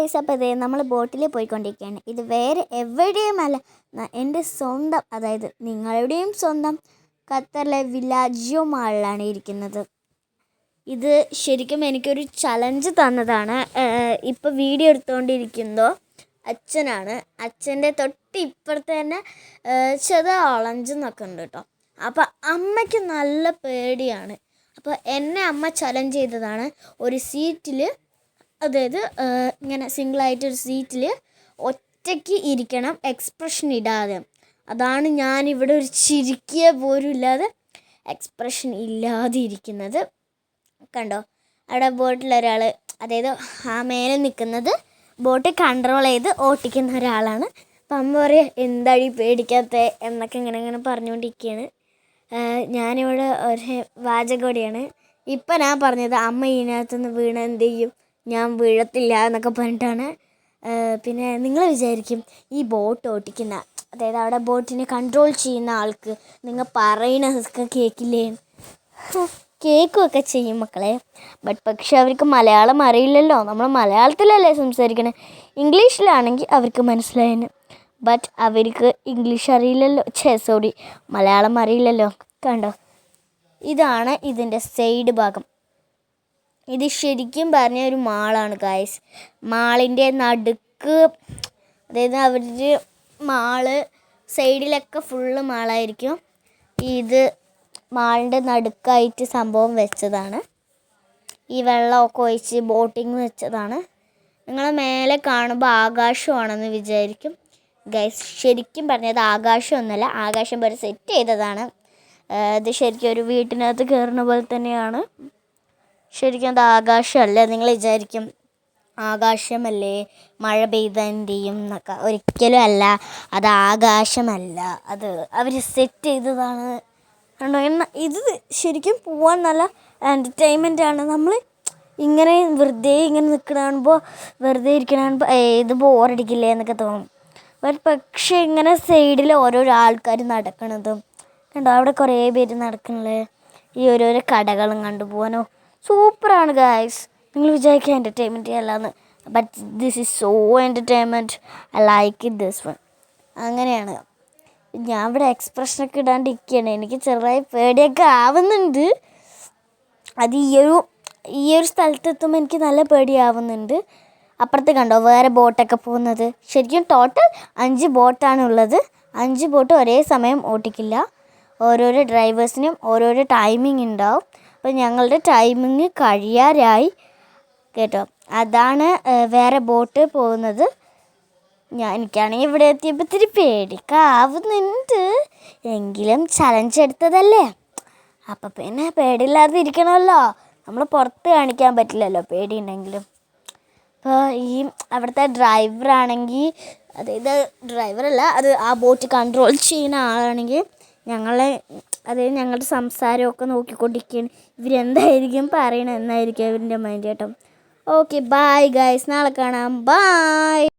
Guys അപ്പോൾ ഇതേ നമ്മൾ ബോട്ടിൽ പോയിക്കൊണ്ടിരിക്കുകയാണ്. ഇത് വേറെ എവിടെയുമല്ല. എന്റെ സ്വന്തം അതായത് നിങ്ങളുടെയും സ്വന്തം ഖത്തറിലെ വില്ലാജിയോ മാളിലാണ് ഇരിക്കുന്നത്. ഇത് ശരിക്കും എനിക്കൊരു ചലഞ്ച് തന്നതാണ്. ഇപ്പോൾ വീഡിയോ എടുത്തുകൊണ്ടിരിക്കുന്നതോ അച്ഛനാണ്. അച്ഛന്റെ തൊട്ട് ഇപ്പുറത്ത് തന്നെ ചെറിയ ഓളഞ്ചെന്നൊക്കെ ഉണ്ട് കേട്ടോ. അപ്പോൾ അമ്മയ്ക്ക് നല്ല പേടിയാണ്. അപ്പോൾ എന്നെ അമ്മ ചലഞ്ച് ചെയ്തതാണ്. ഒരു സീറ്റിൽ അതായത് ഇങ്ങനെ സിംഗിളായിട്ടൊരു സീറ്റിൽ ഒറ്റയ്ക്ക് ഇരിക്കണം എക്സ്പ്രഷൻ ഇടാതെ. അതാണ് ഞാനിവിടെ ഒരു ചിരിക്കുക പോലും ഇല്ലാതെ എക്സ്പ്രഷൻ ഇല്ലാതെ ഇരിക്കുന്നത്. കണ്ടോ? അവിടെ ബോട്ടിൽ ഒരാൾ അതായത് ആ മേലെ നിൽക്കുന്നത് ബോട്ട് കൺട്രോൾ ചെയ്ത് ഓട്ടിക്കുന്ന ഒരാളാണ്. അപ്പം അമ്മ പറയുക എന്താടി പേടിക്കാത്ത? എന്നൊക്കെ ഇങ്ങനെ ഇങ്ങനെ പറഞ്ഞുകൊണ്ടിരിക്കുകയാണ്. ഞാനിവിടെ ഒരു വാചകോടിയാണ്. ഇപ്പം ഞാൻ പറഞ്ഞത് അമ്മ ഇതിനകത്തുനിന്ന് വീണ എന്ത് ചെയ്യും? ഞാൻ വീഴത്തില്ല എന്നൊക്കെ പറഞ്ഞിട്ടാണ്. പിന്നെ നിങ്ങൾ വിചാരിക്കും ഈ ബോട്ട് ഓട്ടിക്കുന്ന അതായത് അവിടെ ബോട്ടിനെ കൺട്രോൾ ചെയ്യുന്ന ആൾക്ക് നിങ്ങൾ പറയണതൊക്കെ കേൾക്കില്ലേ കേൾക്കുകയൊക്കെ ചെയ്യും മക്കളെ. ബട്ട് പക്ഷെ അവർക്ക് മലയാളം അറിയില്ലല്ലോ. നമ്മൾ മലയാളത്തിലല്ലേ സംസാരിക്കണേ? ഇംഗ്ലീഷിലാണെങ്കിൽ അവർക്ക് മനസ്സിലായേനെ. ബട്ട് അവർക്ക് ഇംഗ്ലീഷ് അറിയില്ലല്ലോ. ഛേ സോറി മലയാളം അറിയില്ലല്ലോ. കണ്ടോ? ഇതാണ് ഇതിന്റെ സൈഡ് ഭാഗം. ഇത് ശരിക്കും പറഞ്ഞ ഒരു മാളാണ് ഗായ്സ് മാളിന്റെ നടുക്ക് അതായത് അവരുടെ മാൾ സൈഡിലൊക്കെ ഫുള്ള് മാളായിരിക്കും. ഇത് മാളിന്റെ നടുക്കായിട്ട് സംഭവം വെച്ചതാണ്. ഈ വെള്ളമൊക്കെ ഒഴിച്ച് ബോട്ടിങ് വെച്ചതാണ്. നിങ്ങൾ മേലെ കാണുമ്പോൾ ആകാശമാണെന്ന് വിചാരിക്കും. ഗൈസ് ശരിക്കും പറഞ്ഞത് ആകാശമൊന്നുമല്ല ആകാശം പോലെ സെറ്റ് ചെയ്തതാണ്. ഇത് ശരിക്കും ഒരു വീട്ടിനകത്ത് കയറുന്ന പോലെ തന്നെയാണ്. ശരിക്കും അത് ആകാശമല്ല? നിങ്ങൾ വിചാരിക്കും ആകാശമല്ലേ മഴ പെയ്ത ചെയ്യും എന്നൊക്കെ. ഒരിക്കലും അല്ല അത് ആകാശമല്ല. അത് അവർ സെറ്റ് ചെയ്തതാണ്. കണ്ടോ? എന്ന ഇത് ശരിക്കും പോവാൻ നല്ല എന്റർടൈൻമെന്റ് ആണ്. നമ്മൾ ഇങ്ങനെ വെറുതെ ഇങ്ങനെ നിൽക്കണ കാണുമ്പോൾ വെറുതെ ഇരിക്കണ കാണുമ്പോൾ ഏത് ബോറടിക്കില്ലേ എന്നൊക്കെ തോന്നും. പക്ഷേ ഇങ്ങനെ സൈഡിൽ ഓരോരോ ആൾക്കാർ നടക്കണതും. കണ്ടോ? അവിടെ കുറേ പേര് നടക്കണല്ലേ ഈ ഓരോരോ കടകളും കണ്ടു പോകാനോ സൂപ്പറാണ് ഗായ്സ് നിങ്ങൾ വിചാരിക്കുക എന്റർടൈൻമെന്റ് അല്ലാന്ന്. But this is so entertainment I like it this one അങ്ങനെയാണ്. ഞാൻ ഇവിടെ എക്സ്പ്രഷനൊക്കെ ഇടാണ്ടിരിക്കുകയാണ്. എനിക്ക് ചെറുതായി പേടിയൊക്കെ ആവുന്നുണ്ട്. അത് ഈ ഒരു ഈ ഒരു സ്ഥലത്തെത്തുമ്പോൾ എനിക്ക് നല്ല പേടിയാവുന്നുണ്ട്. അപ്പുറത്ത് കണ്ടോ വേറെ ബോട്ടൊക്കെ പോകുന്നത്. ശരിക്കും ടോട്ടൽ അഞ്ച് ബോട്ടാണ് ഉള്ളത്. അഞ്ച് ബോട്ട് ഒരേ സമയം ഓട്ടിക്കില്ല. ഓരോരോ ഡ്രൈവേഴ്സിനും ഓരോരോ ടൈമിംഗ് ഉണ്ടാവും. അപ്പോൾ ഞങ്ങളുടെ ടൈമിങ് കഴിയാറായി കേട്ടോ. അതാണ് വേറെ ബോട്ട് പോകുന്നത്. ഞാൻ എനിക്കാണെങ്കിൽ ഇവിടെ എത്തിയപ്പോൾ ഇത്തിരി പേടിക്കാവുന്നുണ്ട്. എങ്കിലും ചലഞ്ച് എടുത്തതല്ലേ. അപ്പം പിന്നെ പേടിയില്ലാതെ ഇരിക്കണമല്ലോ. നമ്മൾ പുറത്ത് കാണിക്കാൻ പറ്റില്ലല്ലോ പേടിയുണ്ടെങ്കിലും. അപ്പോൾ ഈ അവിടുത്തെ ഡ്രൈവറാണെങ്കിൽ അതായത് ഡ്രൈവറല്ല അത് ആ ബോട്ട് കൺട്രോൾ ചെയ്യുന്ന ആളാണെങ്കിൽ ഞങ്ങളെ അതായത് ഞങ്ങളുടെ സംസാരമൊക്കെ നോക്കിക്കൊണ്ടിരിക്കുകയാണ്. ഇവരെന്തായിരിക്കും പറയണത് എന്നായിരിക്കും ഇവരുടെ മൈൻഡ് കേട്ടോ ഓക്കെ ബായ് ഗൈസ് നാളെ കാണാം. ബായ്